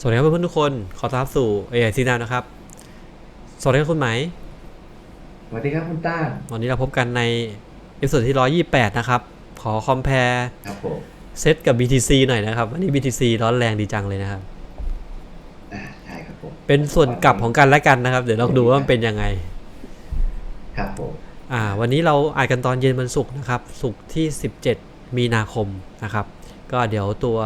สวัสดีครับเพื่อนๆทุกคน ขอต้อนรับสู่ AI ซีนานะครับ สวัสดีครับคุณไหม สวัสดีครับคุณต้านวันนี้เราพบกันในเอพิโซดที่ 128 นะครับ ขอคอมเพลครับผมเซตกับ BTC หน่อยนะครับ วันนี้ BTC ร้อนแรงดีจังเลยนะครับ อ่าใช่ครับผมเป็นส่วนกลับของกันและกันนะครับ เดี๋ยวเราดูว่ามันเป็นยังไง ครับผมอ่า วันนี้เราอ่านกันตอนเย็นวันศุกร์นะครับ ศุกร์ที่ 17 มีนาคมนะครับ ก็เดี๋ยวตัว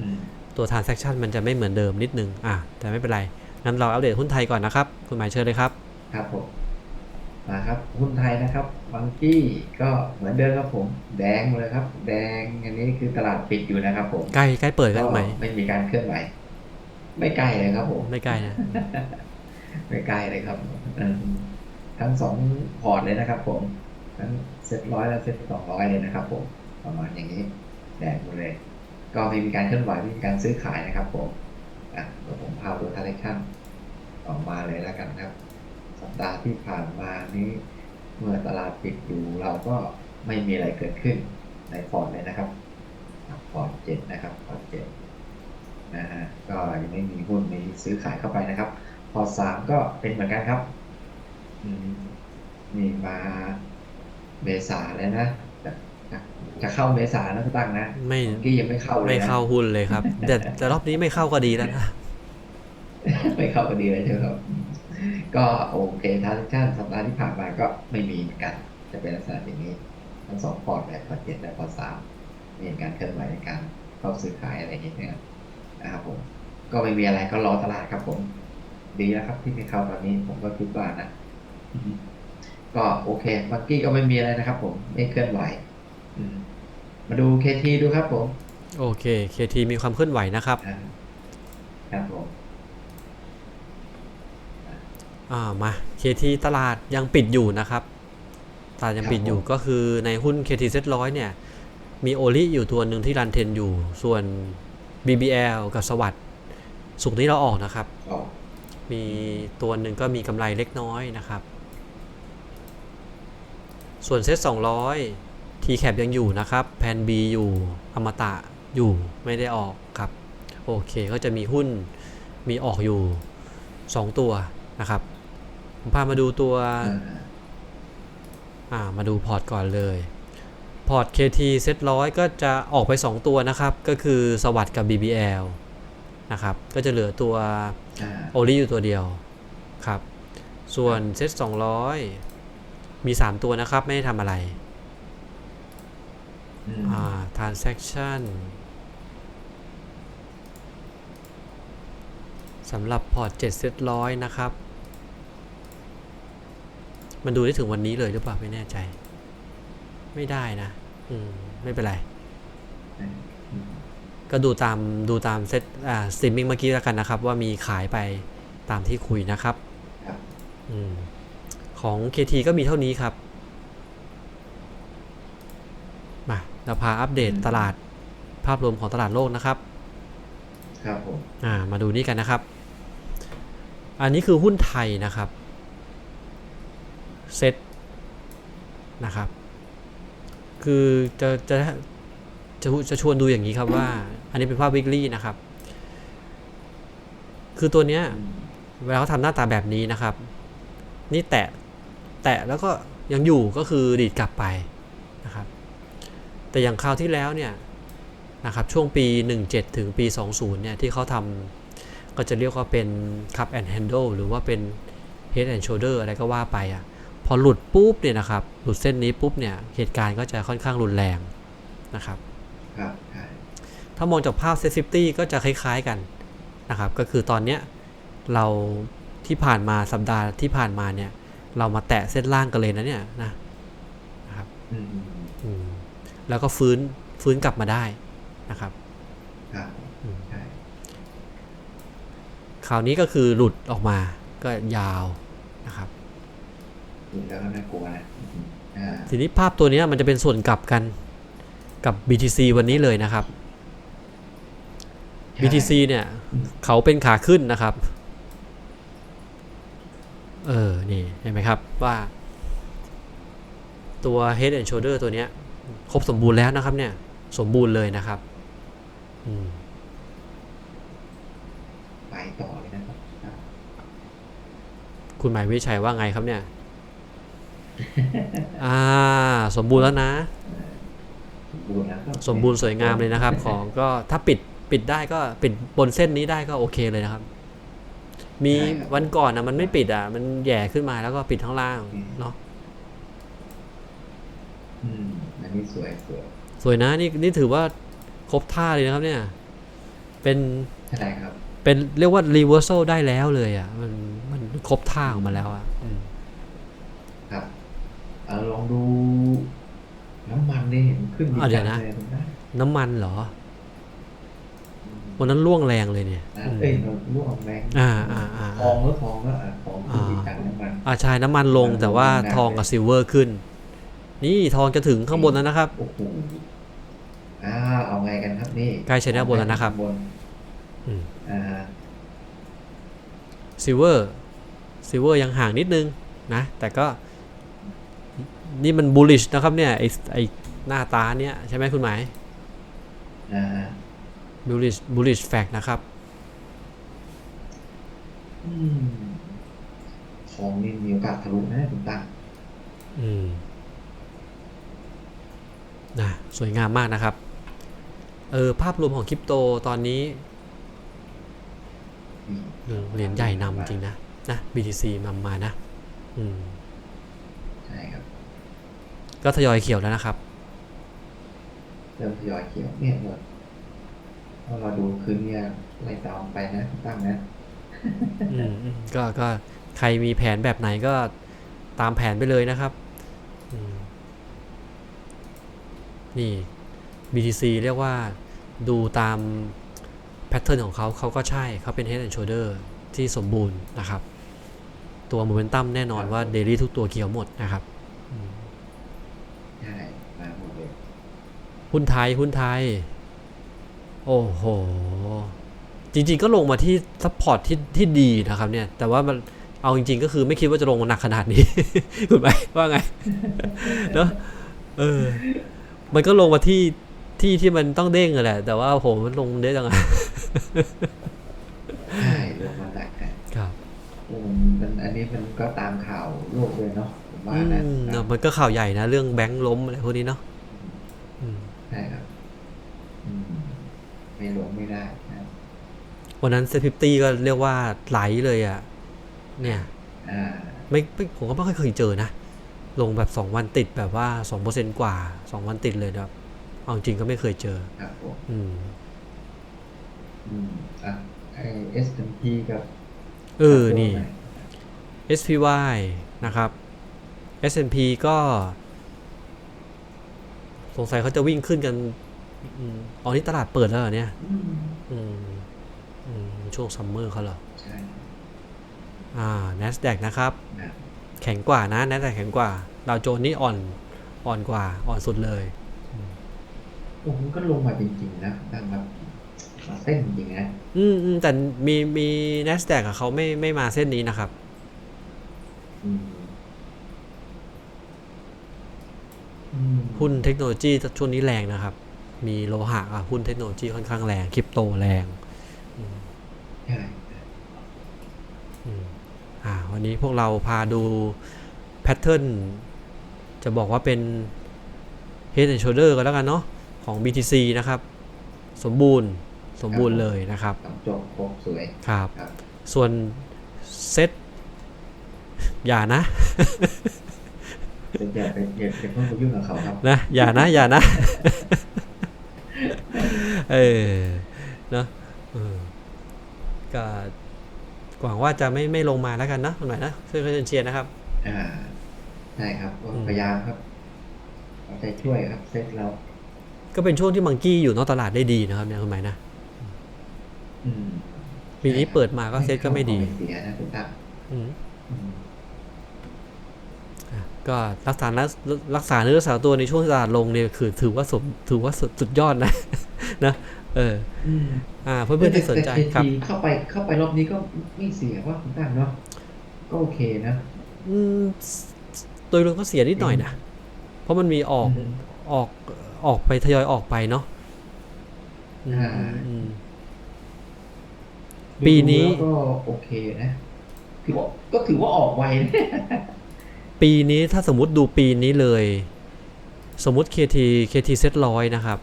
อืม ตัว transaction มันจะไม่เหมือนเดิมนิดนึงอ่าแต่ไม่เป็นไร งั้นเราอัปเดตหุ้นไทยก่อนนะครับ คุณหมายเชิญเลยครับ ครับผมมาครับหุ้นไทยนะครับบังกี้ก็เหมือนเดิมครับผม แดงเลยครับ แดงอันนี้คือตลาดปิดอยู่นะครับผมใกล้ใกล้เปิดกันไหมไม่มีการเคลื่อนไหวไม่ใกล้เลยครับผมไม่ใกล้นะไม่ใกล้เลยครับอืมทั้งสองพอร์ตเลยนะครับ ผมทั้งเซ็ตร้อยและเซ็ตสองร้อยเลยนะครับ ผมประมาณอย่างนี้แดงหมดเลย ก็ม่มีการเคลื่อนไหวม่มีการซื้อขายนะครับผมอะเดี๋ยวผมพาดูทาร์เรชั่นออกมาเลยแล้วกันครับ สัปดาห์ที่ผ่านมานี้เมื่อตลาดปิดอยู่เราก็ไม่มีอะไรเกิดขึ้นในพอร์ตเลยนะครับอะพอร์ตเจ็ดนะครับพอร์ตเจ็ดนะฮะก็ยังไม่มีหุ้นมีซื้อขายเข้าไปนะครับ พอร์ตสามก็เป็นเหมือนกันครับมีมาเมษาแล้วนะ จะจะจะเข้าเมษานะคุณตั้งนะไม่เมื่อกี้ยังไม่เข้าเลยนะไม่เข้าหุ้นเลยครับ แต่แต่รอบนี้ไม่เข้าก็ดีแล้วนะไม่เข้าก็ดีเลยใช่ไหมครับ ก็โอเคทาร์ชั่นสัปดาห์ที่ผ่านมาก็ไม่มีเหมือนกัน จะเป็นลักษณะอย่างนี้ ทั้งสองพอร์ตแบบพอร์ตเจ็ดและพอร์ตสามมีการเคลื่อนไหวในการเข้าซื้อขายอะไรอย่างเงี้ยนะครับผมก็ไม่มีอะไรก็รอตลาดครับผม ดีแล้วครับที่ไม่เข้าตอนนี้ผมก็คิดว่านะก็โอเคเมื่อกี้ก็ไม่มีอะไรนะครับ ผมไม่เคลื่อนไหวอืม มาดูเคทีดูครับผม โอเค KT มีความเคลื่อนไหวนะครับอ่าครับผม อ่ามา KT ตลาดยังปิดอยู่นะครับ ตลาดยังปิดอยู่ก็คือในหุ้น KT เซ็ตร้อยเนี่ย มีโอลิอยู่ตัวหนึ่งที่รันเทนอยู่ ส่วน BBL กับสวัสด์สุกร์นี้เราออกนะครับออกมีตัวหนึ่งก็มีกำไรเล็กน้อยนะครับ ส่วนเซ็ต200 TCAP ยั ทีแคปยังอยู่นะครับแพน B อยู่อมตะอยู่ไม่ได้ออกครับโอเคก็จะมีหุ้นมีออกอยู่ 2 ตัวนะครับ ผมพามาดูตัวอ่ามาดูพอร์ตก่อนเลยพอร์ต KT เซ็ตร้อยก็จะออกไป 2 ตัวนะครับ ก็คือสวัสด์กับ BBL นะครับ ก็จะเหลือตัวโอลิอยู่ตัวเดียวครับ ส่วนเซต200 มี 3 ตัวนะครับ ไม่ได้ทำอะไร อืมอ่า transaction สำหรับพอร์ต7เซตร้อยนะครับ มันดูได้ถึงวันนี้เลยหรือเปล่า ไม่แน่ใจ ไม่ได้นะ อืม ไม่เป็นไรอืมก็ดูตามดูตามเซตอ่าสตรีมมิ่งเมื่อกี้แล้วกันนะครับ ว่ามีขายไปตามที่คุยนะครับครับอมของ KT ก็มีเท่านี้ครับ มาเราพาอัปเดตตลาดภาพรวมของตลาดโลกนะครับ ครับผมอ่า มาดูนี่กันนะครับ อันนี้คือหุ้นไทยนะครับเซตนะครับ คือจะจะจะจะชวนดูอย่างนี้ครับว่า อันนี้เป็นภาพวิกฤตนะครับ คือตัวเนี้ยอืมเวลาเขาทำหน้าตาแบบนี้นะครับ นี่แตะแตะแล้วก็ยังอยู่ก็คือดีดกลับไปนะครับ แต่อย่างคราวที่แล้วเนี่ยนะครับช่วงปี 17 ถึงปี 20 เนี่ยที่เขาทำก็จะเรียกว่าเป็น cup and handle หรือว่าเป็น head and shoulder อะไรก็ว่าไปอะพอหลุดปุ๊บเนี่ยนะครับหลุดเส้นนี้ปุ๊บเนี่ยเหตุการณ์ก็จะค่อนข้างรุนแรงนะครับครับใช่ถ้ามองจากภาพ Set 50ก็จะคล้ายๆกันนะครับก็คือตอนเนี้ยเราที่ผ่านมาสัปดาห์ที่ผ่านมาเนี่ย เรามาแตะเส้นล่างกันเลยนะเนี่ยนะนะครับอืมอืม แล้วก็ฟื้นฟื้นกลับมาได้นะครับครับอืมใช่คราวนี้ก็คือหลุดออกมาก็ยาวนะครับดูแล้วก็น่ากลัวนะอืมอ่าทีนี้ภาพตัวเนี้ยมันจะเป็นส่วนกลับกันกับ BTC วันนี้เลยนะครับใช่ BTC เนี่ย เขาเป็นขาขึ้นนะครับ เออ นี่เห็นไหมครับว่าตัว Head and Shoulder ตัวเนี้ย ครบสมบูรณ์แล้วนะครับเนี่ยสมบูรณ์เลยนะครับอืมต่อเลยนะครับครับ คุณหมายวิชัยว่าไงครับเนี่ย อ่า สมบูรณ์แล้วนะสมบูรณ์แล้วก็สมบูรณ์สวยงามเลยนะครับ ของก็ถ้าปิดปิดได้ก็ปิดบนเส้นนี้ได้ก็โอเคเลยนะครับ มีวันก่อนนะมันไม่ปิดอะ มันแหย่ขึ้นมาแล้วก็ปิดข้างล่างเนาะอืมอัน นี้สวยสวยสวยนะนี่นี่ถือว่าครบท่าเลยนะครับเนี่ย เป็นใช่ครับ เป็นเรียกว่า reversal ได้แล้วเลยอะ มันมันครบท่าของมันแล้วอะอืมครับเอาลองดูน้ำมันนี่เห็นขึ้นอะเดี๋ยวนะเลยนะน้ำมันเหรออืมวันนั้นล่วงแรงเลยเนี่ยอะอืมเอ้ยเราล่วงแรงอ่าอ่าอ่าทองแล้วทองแล้วอะทองขึ้นอีกตังน้ำมันอ่าใช่น้ำมันลงแต่ว่าทองกับซิลเวอร์ขึ้น นี่ทองจะถึงข้างบนแล้วนะครับโอ้โหอ่าเอาไงกันครับนี่ใกล้ใช้ด้านบนแล้วนะครับบนอืมอ่าซิลเวอร์ซิลเวอร์ยังห่างนิดนึงนะ แต่ก็ นี่มันบูลลิชนะครับเนี่ยไอไอหน้าตาเนี่ยใช่ไหมคุณหมายอ่าบูลลิชบูลลิชแฟกนะครับอืมทองนี่มีโอกาสทะลุนะคุณตั้งอืม นะสวยงามมากนะครับ เออภาพรวมของคริปโตตอนนี้นี่เออเหรียญใหญ่นำจริงนะนะ BTC มามานะ อืมใช่ครับ ก็ทยอยเขียวแล้วนะครับเริ่มทยอยเขียวเนี่ยเราถ้าเราดูคืนเนี่ยไล่ตามไปนะคุณตั้งนะอืมอืมก็ก็ใครมีแผนแบบไหนก็ตามแผนไปเลยนะครับ อืม นี่ BTC เรียกว่าดูตามแพทเทิร์นของเขาเขาก็ใช่เขาเป็น Head and Shoulder ที่สมบูรณ์นะครับ ตัวโมเมนตัมแน่นอนว่าเดลี่ทุกตัวเขียวหมดนะครับอืมใช่มาหมดเลยหุ้นไทยหุ้นไทย โอ้โห จริง ๆ ก็ลงมาที่ซัพพอร์ตที่ที่ดีนะครับเนี่ย แต่ว่ามันเอาจริง ๆ ก็คือไม่คิดว่าจะลงมาหนักขนาดนี้ คุณไหมว่าไงเนอะเออ มันก็ลงมาที่ที่ที่มันต้องเด้งอะแหละ แต่ว่าโหมันลงได้จังอะใช่ลงมาหนักอะครับโอ้มันอันนี้มันก็ตามข่าวโลกเลยเนาะผมว่าอืนะมเนอะมันก็ข่าวใหญ่นะ เรื่องแบงค์ล้มอะไรพวกนี้เนาะอืมใช่ครับอืมไม่ลงไม่ได้นะวันนั้นเซฟิตี้ก็เรียกว่าไหลเลยอะเนี่ยอ่าไม่ไม่ผมก็ไม่ค่อยเคยเจอนะ ลงแบบสองวันติดแบบว่าสองเปอร์เซนกว่าสองวันติดเลยนะครับเอาจริงก็ไม่เคยเจอ ครับผมอืม อืมอะไอ S&P กับเออ นี่ SPY นะครับ S&P ก็ สงสัยเขาจะวิ่งขึ้นกันอืมอ๋อนี่ตลาดเปิดแล้วเหรอเนี่ยอืมอืมอืมช่วงซัมเมอร์เขาเหรอ ใช่ อ่า NASDAQ นะครับนะ แข็งกว่านะ NASDAQ แข็งกว่าดาวโจนส์นี่อ่อนอ่อนกว่า อ่อนสุดเลยโอ้โหก็ลงมาจริงๆนะตั้งแบบมาเส้นจริงๆนะอืมอืมแต่มีมี NASDAQ อะเขาไม่ไม่มาเส้นนี้นะครับอืมอืมหุ้นเทคโนโลยีช่วงนี้แรงนะครับ มีโลหะอะหุ้นเทคโนโลยีค่อนข้างแรงคริปโตแรง ใช่ อืมอ่า วันนี้พวกเราพาดูแพทเทิร์นจะบอกว่าเป็น Head and Shoulder กันแล้วกันเนาะของ BTC นะครับ สมบูรณ์สมบูรณ์เลยนะครับต้องจบครบสวยครับครับ ส่วนเซตอย่านะเป็นอย่าเป็นอย่าเป็นเพิ่งไปยุ่งกับเขาครับนะอย่านะอย่านะเออเนอะเออก็ หวังว่าจะไม่ไม่ลงมาแล้วกันเนอะคุณหมายนะช่วยกันเชียร์นะครับ อ่าใช่ครับก็อืมพยายามครับเอาใจช่วยครับเซตเราก็เป็นช่วงที่มังกี้อยู่นอกตลาดได้ดีนะครับเนี่ยคุณหมายนะอืมปีนี้เปิดมาก็เซตก็ไม่ดีเข้าเสียนะคุณตั้งอืมอืมอะก็รักษารักรักษาเนื้อรักษาตัวในช่วงที่ตลาดลงเนี่ยคือถือว่าสมถือว่าสุดสุดยอดนะนะ เอออืมอ่า เพื่อนๆที่สนใจแต่ครับ KT เข้าไปเข้าไปรอบนี้ก็ไม่เสียว่าคุณตั้งเนาะก็โอเคนะอืมโดยรวมก็เสียนิดหน่อยนะเพราะมันมีออกอืมออกออกไปทยอยออกไปเนาะอืมอ่าอืมปีนี้ดูแล้วก็โอเคนะถือว่าก็ถือว่าออกไวนะปีนี้ถ้าสมมติดูปีนี้เลย สมมติ KT KT เซตร้อยนะครับ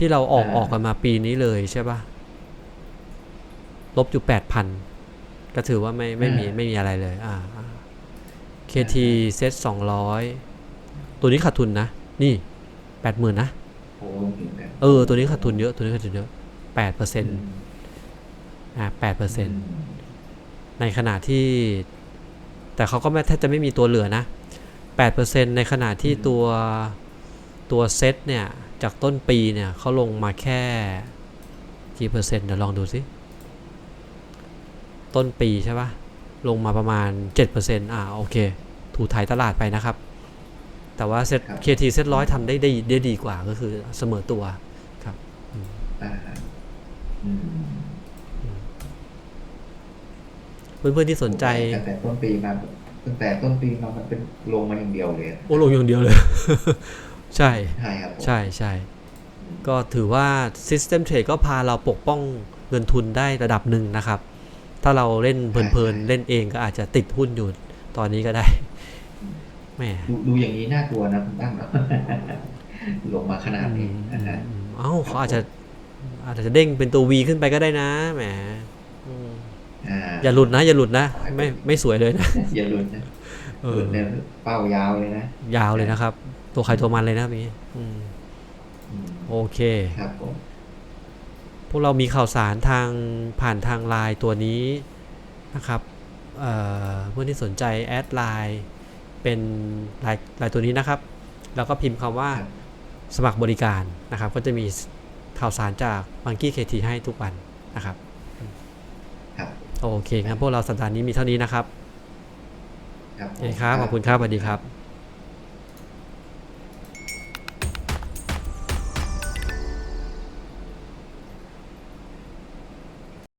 ที่เราออกออกกันมาปีนี้เลยใช่ปะลบอยู่แปดพันก็ถือว่าไม่ไม่มีไม่มีอะไรเลย อ่าอ่า KT เซตสองร้อยตัวนี้ขาดทุนนะ นี่แปดหมื่นนะโอ้ถึงกันเออ ตัวนี้ขาดทุนเยอะตัวนี้ขาดทุนเยอะแปดเปอร์เซ็นต์อ่าแปดเปอร์เซ็นต์ในขณะที่ แต่เขาก็ไม่แทบจะไม่มีตัวเหลือนะ8%ในขณะที่ตัวตัวเซตเนี่ย จากต้นปีเนี่ยเขาลงมาแค่กี่เปอร์เซ็นต์เดี๋ยวลองดูสิต้นปีใช่ปะลงมาประมาณ 7%อ่าโอเค ถูถ่ายตลาดไปนะครับ แต่ว่าเซต KT เซตร้อยทำได้ได้ได้ดีกว่าก็คือเสมอตัวอ่าอืมเพื่อนๆที่สนใจตั้งแต่ต้นปีมาตั้งแต่ต้นปีมามันเป็นลงมาอย่างเดียวเลย โอ้ลงอย่างเดียวเลย ใช่ใช่ครับผมใช่ใช่ก็ถือว่า System Trade ก็พาเราปกป้องเงินทุนได้ระดับหนึ่งนะครับ ถ้าเราเล่นเพลินๆ เล่นเองก็อาจจะติดหุ้นอยู่ตอนนี้ก็ได้แหม่ดูดูอย่างนี้น่ากลัวนะคุณตั้งเนาะลงมาขนาดอืนี้มนะฮะอืมเอ้าเขาอาจจะอาจจะเด้งเป็นตัว V ขึ้นไปก็ได้นะแหมอืมอ่าอย่าหลุดนะ อย่าหลุดนะ ไม่ไม่สวยเลยนะ อย่าหลุดนะเอหลุอดเนี่ยเป้ายาวเลยนะ ยาวเลยนะครับ ตัวใครตัวมันเลยนะมีอืมอืมโอเคครับผมพวกเรามีข่าวสารทางผ่านทางไลน์ตัวนี้นะครับเอ่อเพื่อนที่สนใจแอดไลน์เป็นไลน์ไลน์ตัวนี้นะครับ แล้วก็พิมพ์คำว่าครับสมัครบริการนะครับ ก็จะมีข่าวสารจาก Monkey KT ให้ทุกวันนะครับครับโอเคงั้นพวกเราสัปดาห์นี้มีเท่านี้นะครับครับโอเคครับขอบคุณครับสวัสดีครับ